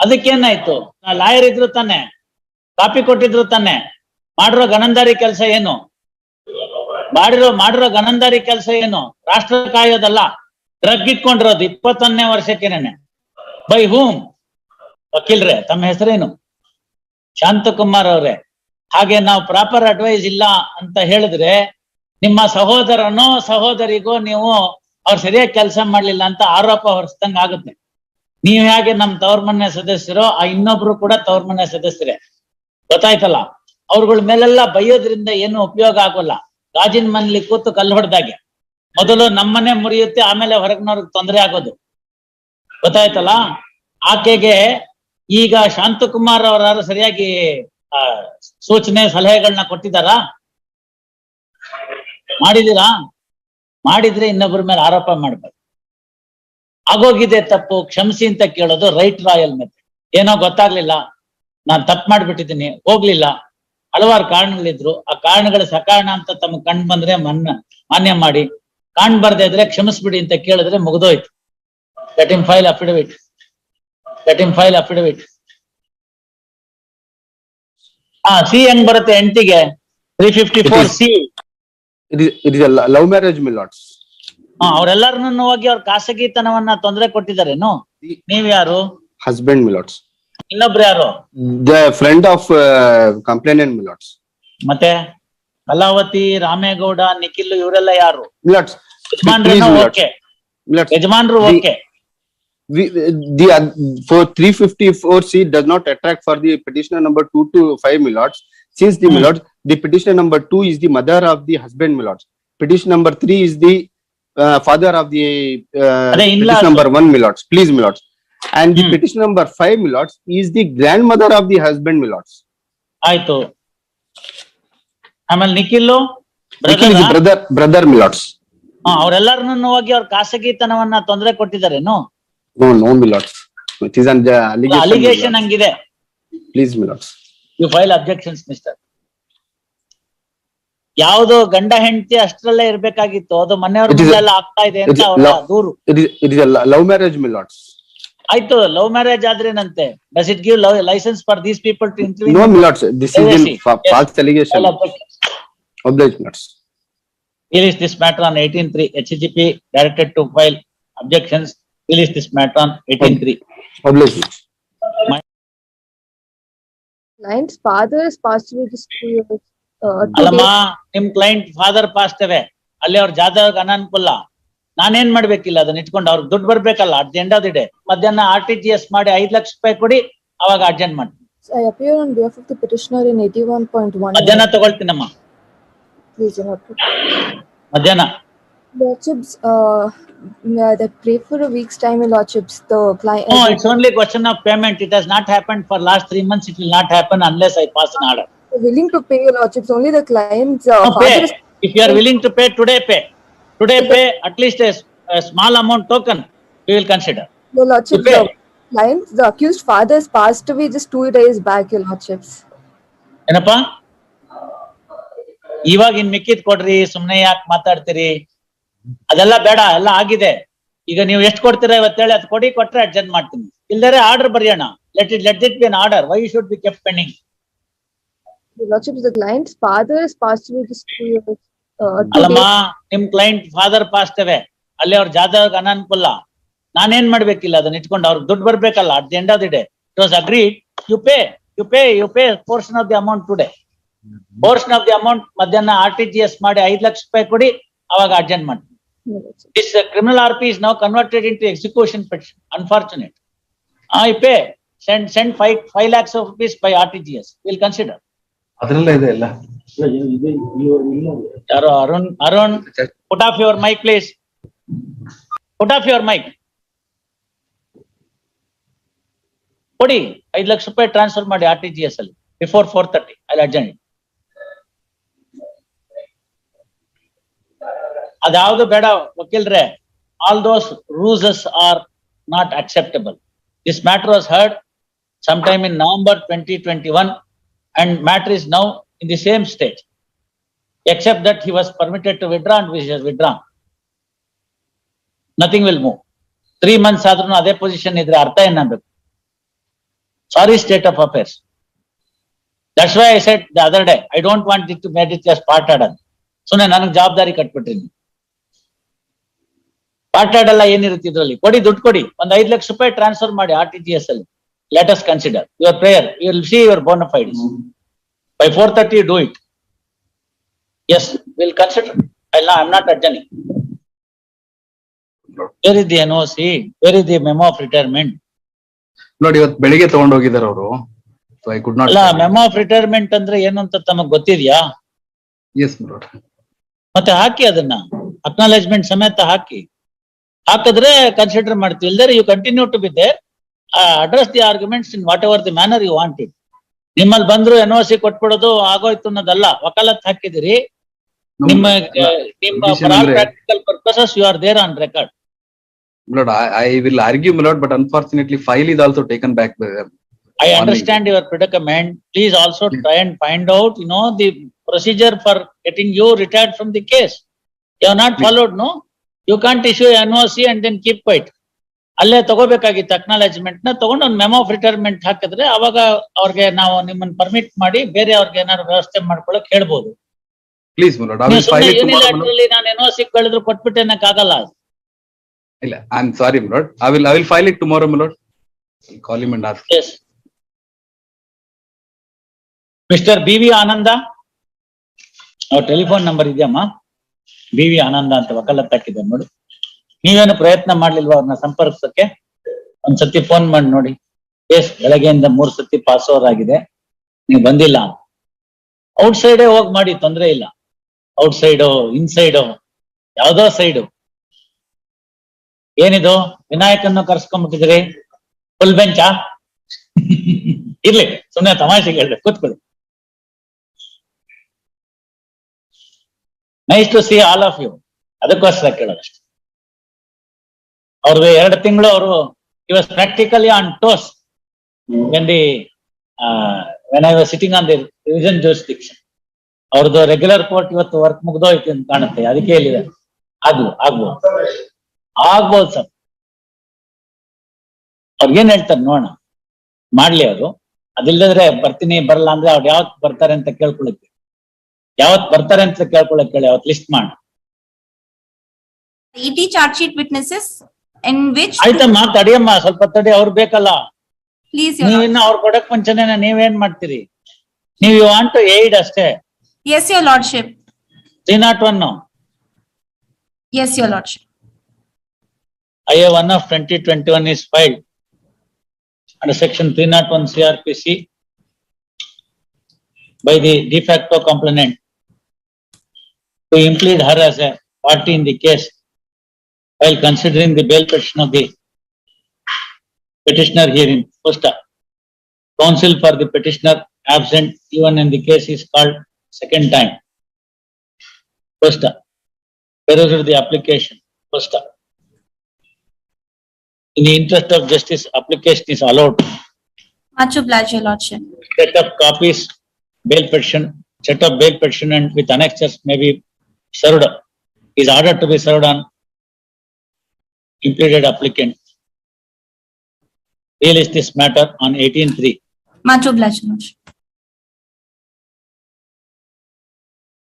ಅದಕ್ಕೇನಾಯ್ತು? Lawyer ಇದ್ರು ತಾನೆ, copy ಕೊಟ್ಟಿದ್ರು ತಾನೆ, ಮಾಡಿರೋ ಗಣಂದಾರಿ ಕೆಲಸ ಏನು? ಮಾಡಿರೋ ಮಾಡಿರೋ ಗಣಂದಾರಿ ಕೆಲಸ ಏನು? ರಾಷ್ಟ್ರ ಕಾಯೋದಲ್ಲ ಡ್ರಗ್ ಇಟ್ಕೊಂಡಿರೋದು ಇಪ್ಪತ್ತೊಂದನೇ ವರ್ಷಕ್ಕೇನೆ ಬೈ ಹೂಮ್ ವಕೀಲ್ರೆ, ತಮ್ಮ ಹೆಸರೇನು? ಶಾಂತಕುಮಾರ್ ಅವ್ರೆ. ಹಾಗೆ ನಾವು ಪ್ರಾಪರ್ ಅಡ್ವೈಸ್ ಇಲ್ಲ ಅಂತ ಹೇಳಿದ್ರೆ, ನಿಮ್ಮ ಸಹೋದರನೋ ಸಹೋದರಿಗೋ ನೀವು ಅವ್ರು ಸರಿಯಾಗಿ ಕೆಲಸ ಮಾಡ್ಲಿಲ್ಲ ಅಂತ ಆರೋಪ ಹೊರಿಸ್ದಂಗ ಆಗುತ್ತೆ ನೀವ್ ಹೇಗೆ ನಮ್ ತವ್ರ ಮನೆ ಸದಸ್ಯರೋ ಆ ಇನ್ನೊಬ್ರು ಕೂಡ ತವ್ರ ಮನೆ ಸದಸ್ಯರೇ. ಗೊತ್ತಾಯ್ತಲ್ಲ? ಅವ್ರಗಳ ಮೇಲೆಲ್ಲ ಬೈಯೋದ್ರಿಂದ ಏನು ಉಪಯೋಗ ಆಗೋಲ್ಲ. ಗಾಜಿನ ಮನೇಲಿ ಕೂತು ಕಲ್ಲು ಹೊಡೆದಾಗೆ. ಮೊದಲು ನಮ್ಮನೆ ಮುರಿಯುತ್ತೆ ಆಮೇಲೆ ಹೊರಗಿನವ್ರಿಗೆ ತೊಂದರೆ ಆಗೋದು. ಗೊತ್ತಾಯ್ತಲ್ಲ? ಆಕೆಗೆ ಈಗ ಶಾಂತಕುಮಾರ್ ಅವರಾರು ಸರಿಯಾಗಿ ಆ, ಸೂಚನೆ ಸಲಹೆಗಳನ್ನ ಕೊಟ್ಟಿದಾರಾ ಮಾಡಿದೀರಾ ಮಾಡಿದ್ರೆ ಇನ್ನೊಬ್ಬರ ಮೇಲೆ ಆರೋಪ ಮಾಡ್ಬೇಕು ಆಗೋಗಿದೆ ತಪ್ಪು ಕ್ಷಮಿಸಿ ಅಂತ ಕೇಳೋದು ರೈಟ್ ರಾಯಲ್ ಮೆಥಡ್. ಏನೋ ಗೊತ್ತಾಗ್ಲಿಲ್ಲ ನಾನ್ ತಪ್ಪು ಮಾಡ್ಬಿಟ್ಟಿದ್ದೀನಿ ಹೋಗ್ಲಿಲ್ಲ. ಹಲವಾರು ಕಾರಣಗಳಿದ್ರು. ಆ ಕಾರಣಗಳ ಸಕಾರಣ ಅಂತ ತಮ್ಮ ಕಂಡು ಬಂದ್ರೆ ಮನ್ನ ಮಾನ್ಯ ಮಾಡಿ. ಕಾಣ್ ಬರ್ದೇ ಇದ್ರೆ ಕ್ಷಮಿಸ್ಬಿಡಿ ಅಂತ ಕೇಳಿದ್ರೆ ಮುಗ್ದೋಯ್ತು. Cutting him file affidavit let him file affidavit ಹಾ ಸಿ ಹೆಂಗ್ ಬರುತ್ತೆ ಎಂಟಿಗೆ? Three fifty four C love marriage it ಅವ್ರೆಲ್ಲಾರನ್ನು ಹೋಗಿ ಅವ್ರ ಖಾಸಗಿತನವನ್ನ ತೊಂದರೆ ಕೊಟ್ಟಿದ್ದಾರೇನು ನೀವ್ ಯಾರು Husband, my lords. ಇನ್ನೊಬ್ರು ಯಾರು The friend of uh, complainant, my lords. ಮತ್ತೆ ಕಲಾವತಿ ರಾಮೇಗೌಡ ನಿಖಿಲ್ ಇವರೆಲ್ಲ ಯಾರು My lords, ಯಜಮಾನ್ರು please, my lords. Okay My lords, ಯಜಮಾನ್ರು The- okay we, the, uh, for three fifty-four C does not attract for the petitioner number two to five, my lords. Since the, my Hmm. lords, the petitioner number two is the mother of the husband, my lords. Petition number three is the uh, father of the uh, petition number one, my. Please, Milots. And the Hmm. petition number five, my is the grandmother of the husband, Milots. ಆಯ್ತು ಆಮೇಲೆ Nikhil brother, brother, my lords. ಅವ್ರೆಲ್ಲಾರನ್ನು ಹೋಗಿ ಅವ್ರ ಖಾಸಗಿತನವನ್ನ ತೊಂದರೆ ಕೊಟ್ಟಿದ್ದಾರೇನು No, no, lords. It is an uh, allegation. Allegation ಹಂಗಿದೆ Please, my You you file objections mister ಯಾವುದೋ ಗಂಡ ಹೆಂಡತಿ ಅಷ್ಟರಲ್ಲೇ ಇರ್ಬೇಕಾಗಿತ್ತು. ಅದು ಮನೆಯವ್ರ ಆಗ್ತಾ ಇದೆ ಅಂತ ದೂರು. ಲವ್ ಮ್ಯಾರೇಜ್ ಮಿಲಾಟ್ಸ್ ಆಯ್ತು ಲವ್ ಮ್ಯಾರೇಜ್ ಆದ್ರೆ ಏನಂತೆ does it give love license for these people to include no milords this is in false allegation oblige mats release this matter on 183 HGP directed to file objections release this matter on 183 oblige nines father's past school ಅಮ್ಮ ನಿಮ್ client father past away ಅಲ್ಲೇ ಅವ್ರ ಜಾದವ್ ರ ಕನ್ನನ್ಪುಲ್ಲ ನಾನು ಏನು ಮಾಡಬೇಕಿಲ್ಲ ಅದನ್ನ ಇಟ್ಕೊಂಡ ಅವರು ದುಡ್ಡು ಬರಬೇಕಲ್ಲ at the end of the day ಮದ್ಯನಾ RTGS ಮಾಡಿ 5 ಲಕ್ಷ ರೂಪಾಯಿ ಕೊಡಿ ಅವಾಗ ಅರ್ಜೆಂಟ್ ಮಾಡ್ತೀನಿ. ಪಿಯುನ್ ಯು ಫಿಫ್ಥ್ ಪಿಟಿಷನರ್ 81.1 ಅರ್ಜೆನ್ ತಗೊಳ್ಳುತ್ತೀನಿ ಅಮ್ಮ ಮದ್ಯನಾ the chips the pray weeks time a lordships though only question of payment it has not happened for last 3 months it will not happen unless I pass order willing to pay, Your Lordships, only the client's uh, No, father pay. is. If you are willing to pay, today pay. Today pay at least a, s- a small amount token, we will consider. no, Lordships, pay. the clients, the accused father has passed away just two days back, Your Lordships. ಏನಪ್ಪ ಇವಾಗ ಇನ್ ಮಿಕ್ಕಿದ್ ಕೊಡ್ರಿ ಸುಮ್ನೆ ಯಾಕೆ ಮಾತಾಡ್ತೀರಿ ಅದೆಲ್ಲ ಬೇಡ ಎಲ್ಲ ಆಗಿದೆ ಈಗ ನೀವು ಎಷ್ಟು ಕೊಡ್ತೀರಾ ಇವತ್ತೇಳಿ ಅದು ಕೊಡಿ ಕೊಟ್ರೆ ಅಡ್ಜಸ್ಟ್ ಮಾಡ್ತೀನಿ ಇಲ್ದರೆ ಆರ್ಡರ್ ಬರೆಯೋಣ let it let it be an order why should be kept pending Your Lordships, the client's father has passed away just two years. Uh, two ಅಲ್ಲಮ್ಮ days. ನಿಮ್ ಕ್ಲೈಂಟ್ ಫಾದರ್ ಪಾಸ್ತವೆ ಅಲ್ಲಿ ಅವ್ರ ಜಾತಕ ಅನಾನುಕೂಲ ನಾನೇನ್ ಮಾಡ್ಬೇಕಿಲ್ಲ ಅದನ್ನ ಇಟ್ಕೊಂಡು ಅವ್ರಿಗೆ ದುಡ್ಡು ಬರ್ಬೇಕಲ್ಲ at the end of the day it was agreed you pay you pay you pay portion of the amount today portion of the amount ಮಧ್ಯಾಹ್ನ ಆರ್ ಟಿ ಜಿ ಎಸ್ ಮಾಡಿ ಐದ್ ಲಕ್ಷ ರೂಪಾಯಿ ಕೊಡಿ ಅವಾಗ ಅರ್ಜೆಂಟ್ ಮಾಡಿ Your Lordships. This criminal R P is now converted into execution petition unfortunate I pay send send five five lakhs of rupees by R T G S will consider ಅದ್ರಲ್ಲೇ ಇದೆ ಎಲ್ಲ. ಯಾರೋ? Arun Arun put off your mic please put off your mic ಕೊಡಿ, ಐದು ಲಕ್ಷ ರೂಪಾಯಿ transfer ಮಾಡಿ R T G S ಅಲ್ಲಿ. Before four thirty ಅಲ್ಲಿ ಅರ್ಜೆಂಟ್ ಅದ್ಯಾವ್ದು ಬೇಡ ವಕೀಲ್ರೆ. All those ruses are not acceptable this matter was heard some time in November twenty twenty-one. And matter is now in the same stage. Except that he was permitted to withdraw and which has withdrawn. Nothing will move. Three months ಆದ್ರೂ ಅದೇ position ಇದ್ರೆ ಅರ್ಥ ಏನಬೇಕು Sorry state of affairs. That's why I said the other day, I don't want it to made it just part order. ಸುಮ್ನೆ ನನಗ್ ಜವಾಬ್ದಾರಿ ಕಟ್ಬಿಟ್ರಿ ನೀವು. Part order ಎಲ್ಲ ಏನಿರುತ್ತೆ ಇದ್ರಲ್ಲಿ ಕೊಡಿ ದುಡ್ಡು ಕೊಡಿ ಒಂದ್ ಐದ್ ಲಕ್ಷ ರೂಪಾಯಿ ಟ್ರಾನ್ಸ್ಫರ್ ಮಾಡಿ ಆರ್ ಟಿ ಜಿ ಎಸ್ ಅಲ್ಲಿ us consider your prayer you will see your bona fide by four thirty do it yes will consider ಇಲ್ಲ I am not adjourning where is the N O C where is the memo of retirement ನೋಡಿ ಇವತ್ತು ಬೆಳಿಗ್ಗೆ ತಗೊಂಡ್ ಹೋಗಿದ್ದಾರೆ ಅವರು. So I could not ಅಲ್ಲ memo of retirement ಅಂದ್ರೆ ಏನು ಅಂತ ತಮಗ್ ಗೊತ್ತಿದ್ಯಾ? ಎಸ್ ಮತ್ತೆ ಹಾಕಿ ಅದನ್ನ. ಅಕ್ನಾಲೇಜ್ಮೆಂಟ್ ಸಮೇತ ಹಾಕಿ. ಹಾಕಿದ್ರೆ ಕನ್ಸಿಡರ್ ಮಾಡ್ತೀವಿ. ಇಲ್ದರೆ you continue to be there address the arguments in whatever the manner you want it ನಿಮ್ಮಲ್ಲಿ ಬಂದ್ರು ಎನ್ ಓ ಸಿ ಕೊಟ್ಬಿಡೋದು ಆಗೋಯ್ತು ಅನ್ನೋದಲ್ಲ ವಕಾಲತ್ ಹಾಕಿದಿರಿ ನಿಮ್ಮ ನಿಮ್ಮ practical purposes you are there on record milord I will argue milord but unfortunately file is also taken back by them. I understand your predicament. Please also try and find out, you know, the procedure for getting you retired from the case. You have not followed, no? You can't issue NOC and then keep quiet. ಅಲ್ಲೇ ತಗೋಬೇಕಾಗಿತ್ತು ಅಕ್ನಾಲಜ್ಮೆಂಟ್ನ ತಗೊಂಡು ಒಂದು memo of retirement ಹಾಕಿದ್ರೆ ಅವಾಗ ಅವ್ರಿಗೆ ನಾವು ನಿಮ್ಮನ್ನ permit ಮಾಡಿ ಬೇರೆ ಅವ್ರಿಗೆ ಏನಾದ್ರು ವ್ಯವಸ್ಥೆ ಮಾಡ್ಕೊಳಕ್ ಹೇಳ್ಬೋದು ಪ್ಲೀಸ್ Milord, I ನೀವು will file ಸುಮ್ನೆ it tomorrow. Milord. unilaterally ನಾನು ಎನ್ ಸಿ ಕಳೆದ್ರು ಕೊಟ್ಬಿಟ್ಟೆ ಆಗಲ್ಲ ಇಲ್ಲ, I Milord. I will, I will file it tomorrow, Milord. I'll Call him and ask. Yes mister B V Ananda ಅವ್ರ telephone number ಇದೆಯಮ್ಮ B V Ananda ಅಂತ ವಕಾಲತ್ ಹಾಕಿದ್ದಾರೆ ನೋಡಿ ನೀವೇನು ಪ್ರಯತ್ನ ಮಾಡ್ಲಿಲ್ವಾ ಅವ್ರನ್ನ ಸಂಪರ್ಕಿಸಕ್ಕೆ ಒಂದ್ಸತಿ ಫೋನ್ ಮಾಡಿ ನೋಡಿ. ಎಸ್ ಬೆಳಗ್ಗೆಯಿಂದ ಮೂರ್ ಸತಿ ಪಾಸ್ ಓವರ್ ಆಗಿದೆ. ನೀವು ಬಂದಿಲ್ಲ. ಔಟ್ ಸೈಡೇ ಹೋಗಿ ಮಾಡಿ, ತೊಂದರೆ ಇಲ್ಲ. ಔಟ್ ಸೈಡು ಇನ್ಸೈಡು ಯಾವ್ದೋ ಸೈಡು ಏನಿದು? ವಿನಾಯಕನ್ನು ಕರ್ಸ್ಕೊಂಡ್ಬಿಟ್ಟಿದ್ರಿ ಫುಲ್ ಬೆಂಚಾ ಇರ್ಲಿ, ಸುಮ್ನೆ ತಮಾಷೆ ಹೇಳ್ದೆ ಕೂತ್ಕೊಳ್ಳಿ. Nice to see all of you ಅದಕ್ಕೋಸ್ಕರ ಕೇಳೋದಷ್ಟೇ. ಅವ್ರದ್ದು ಎರಡು ತಿಂಗಳು ಅವರು was practically on toes when the when I was sitting on the revision jurisdiction ಅವ್ರದ್ದು ರೆಗ್ಯುಲರ್ ಕೋರ್ಟ್ ಇವತ್ತು ವರ್ಕ್ ಮುಗ್ದೋಯ್ತು ಅಂತ ಕಾಣುತ್ತೆ ಅದಕ್ಕೆ ಹೇಳಿದೆ. ಆಗ್ಲು ಆಗ್ಬೋದು. ಆಗ್ಬೋದು ಸರ್. ಅವ್ರಿಗೇನ್ ಹೇಳ್ತಾರೆ ನೋಡೋಣ. ಮಾಡ್ಲಿ ಅವರು. ಅದಿಲ್ಲದ್ರೆ ಬರ್ತೀನಿ ಬರಲ್ಲ ಅಂದ್ರೆ ಅವ್ರು ಯಾವತ್ ಬರ್ತಾರೆ ಅಂತ ಕೇಳ್ಕೊಳಕ್ಕೆ ಯಾವತ್ ಬರ್ತಾರೆ ಅಂತ ಕೇಳ್ಕೊಳಕ್ ಹೇಳಿ ಅವತ್ ಲಿಸ್ಟ್ ಮಾಡಿ. It charge sheet witnesses? In which ಐತಮ್ಮ ತಡಿಯಮ್ಮ ಸ್ವಲ್ಪ ತಡಿ ಅವ್ರು ಬೇಕಲ್ಲ. ಪ್ಲೀಸ್ ನೀವು ಇನ್ನು ಅವ್ರು ಕೊಡಕ್ ಮುಂಚೆನೆ ನೀವೇನ್ ಮಾಡ್ತೀರಿ? ನೀವು ಯು ವಾಂಟ್ ಟು ಏಡ್ ಅಷ್ಟೇ? Yes your lordship three not one yes your lord I N of twenty twenty one is file and section three not one C R P C by the de facto complaint to include her as a party in the case while considering the bail petition of the petitioner herein. First, uh, counsel for the petitioner absent even in the case is called second time. First, uh, perused the application. First, uh, in the interest of justice, application is allowed. Much obliged, your lordship. Set of copies, bail petition, set up bail petition and with annexures may be served, is ordered to be served on impleaded applicant. Realise this matter on eighteen three. Much obliged, your.